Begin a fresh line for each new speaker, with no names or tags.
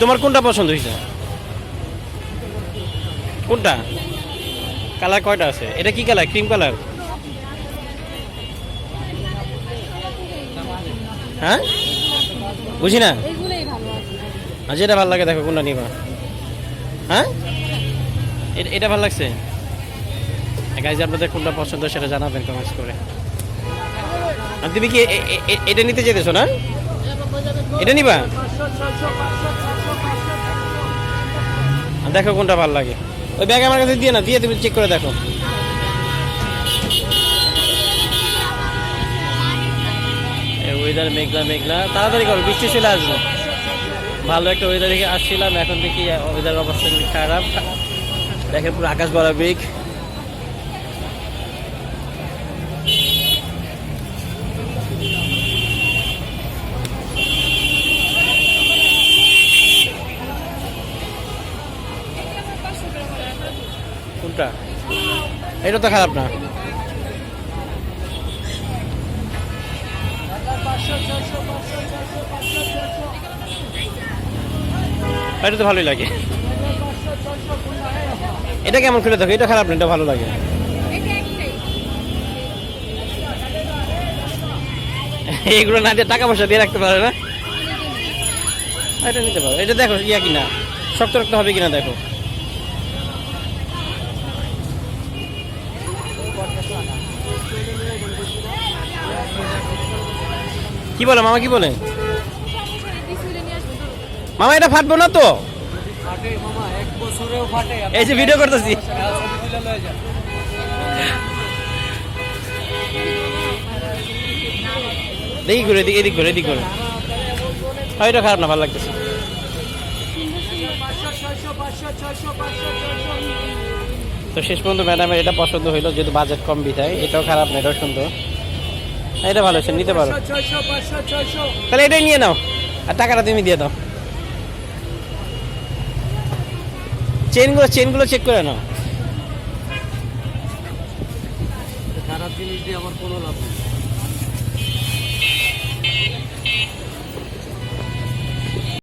তোমার কোনটা পছন্দ হয়েছে? কোনটা? কালার কয়টা আছে? এটা কি কালার? Cream colour? হ্যাঁ? বুঝি না? আর যেটা ভালো লাগে দেখো কোনটা নিবা। হ্যাঁ? এটা- এটা ভালো লাগছে? গাইজ আপনাদের কোনটা পছন্দ সেটা জানাবেন কমেন্টস করে। আর তুমি কি এটা নিতে যেতেছো না? এটা নিবা? দেখো কোনটা ভালো লাগে। ওই ব্যাগ আমার কাছে দিয়ে না দিয়ে তুমি চেক করে দেখো। ওয়েদার মেঘলা মেঘলা। তাড়াতাড়ি করো, বৃষ্টি চলে আসব। ভালো একটা ওয়েদার দেখে আসছিলাম, এখন দেখি ওয়েদার অবস্থা খারাপ। দেখেন পুরো আকাশ বড় কোনটা? এটা তো খারাপ না। এটা তো ভালোই লাগে। এটা কেমন খুলে দেখো? এটা খারাপ না, এটা ভালো লাগে। এইগুলো না দিয়ে টাকা পয়সা দিয়ে রাখতে পারে না? এটা নিতে পারো। এটা দেখো, ইয়া কিনা। শক্ত রাখতে হবে কিনা দেখো। কি বলে মামা কি বলে মামা এটা ফাটবো না তো এই যে ভিডিও করতেছি দেখি করে এদিক এদিক করে এদিক হ্যাঁ এটা খারাপ না ভালো লাগতেছে তো শেষ পর্যন্ত ম্যাডামের এটা পছন্দ হইল, যেহেতু বাজেট কম বিধায়। এটাও খারাপ না, এটাও সুন্দর। এটা ভালো হচ্ছে নিতে পারো। তাহলে এটাই নিয়ে নাও, আর টাকাটা তুমি দিয়ে দাও। চেনগুলো চেনগুলো চেক করে নাও।
খারাপ জিনিস দিয়ে আমার কোনো লাভ নেই।